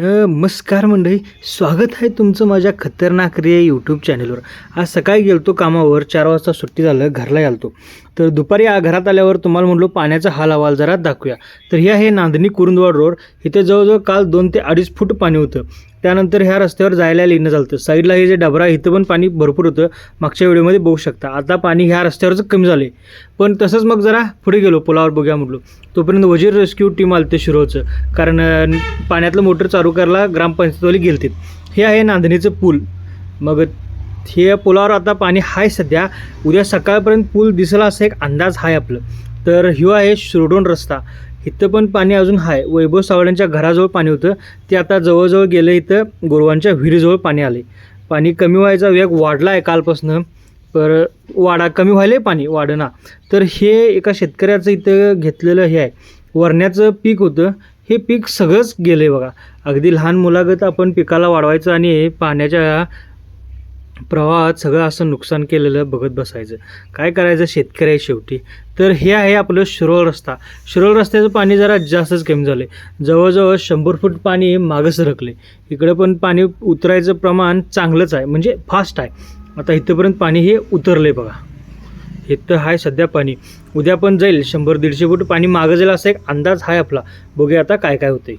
नमस्कार मंडळी स्वागत आहे तुमचं माझ्या खतरनाक रे यूट्यूब चॅनलवर आज सकाळी गेलतो कामावर चार वाजता सुट्टी झालं घरला गेलतो तर दुपारी आ- घरात आल्यावर तुम्हाला म्हणलो पाण्याचा हाल अहवाल जरा दाखवूया. तर हे आहे नांदणी कुरुंदवाड रोड. इथे जवळजवळ काल दोन ते अडीच फूट पाणी होतं. त्यानंतर ह्या रस्त्यावर जायला लिहिणं झालं साईडला हे जे डबरा आहे, इथं पण पाणी भरपूर होतं. मागच्या व्हिडिओमध्ये बघू शकता. आता पाणी ह्या रस्त्यावरच कमी झाले पण तसंच मग जरा पुढे गेलो पुलावर बघूया म्हटलो. तोपर्यंत वजीर रेस्क्यू टीम आलं ते शिरोचं कारण पाण्यातलं मोटर चालू करायला ग्रामपंचायतवाली गेलते. हे आहे नांदणीचं पूल. मग हे पुलावर आता पाणी आहे सध्या. उद्या सकाळपर्यंत पूल दिसला असा एक अंदाज आहे आपलं. तर ह्यो आहे शिरोडोन रस्ता. इथं पण पाणी अजून आहे वैभव सावळ्यांच्या घराजवळ पाणी होतं. ते आता जवळजवळ गेलं इथं गोरवांच्या विहिरीजवळ पाणी आले पाणी कमी व्हायचा वेग वाढला आहे कालपासनं. पर वाडा कमी व्हायला पाणी वाढना. तर हे एका शेतकऱ्याचं इथं घेतलेलं हे आहे. वरण्याचं पीक होतं. हे पीक सगळंच गेलं आहे बघा. अगदी लहान मुलागत आपण पिकाला वाढवायचं आणि पाण्याच्या प्रवाहात सगळं असं नुकसान केलेलं बघत बसायचं. काय करायचं शेतकरी आहे शेवटी? तर हे आहे आपलं शिरोळ रस्ता. शिरोळ रस्त्याचं पाणी जरा जास्तच कमी झालं आहे जवळजवळ शंभर फूट पाणी मागं सरकले इकडं पण पाणी उतरायचं प्रमाण चांगलंच आहे म्हणजे फास्ट आहे. आता इथंपर्यंत पाणी हे उतरलं आहे बघा. इथं आहे सध्या पाणी. उद्या पण जाईल शंभर दीडशे फूट पाणी मागं जाईल असा एक अंदाज आहे आपला. बघूया आता काय काय होतंय.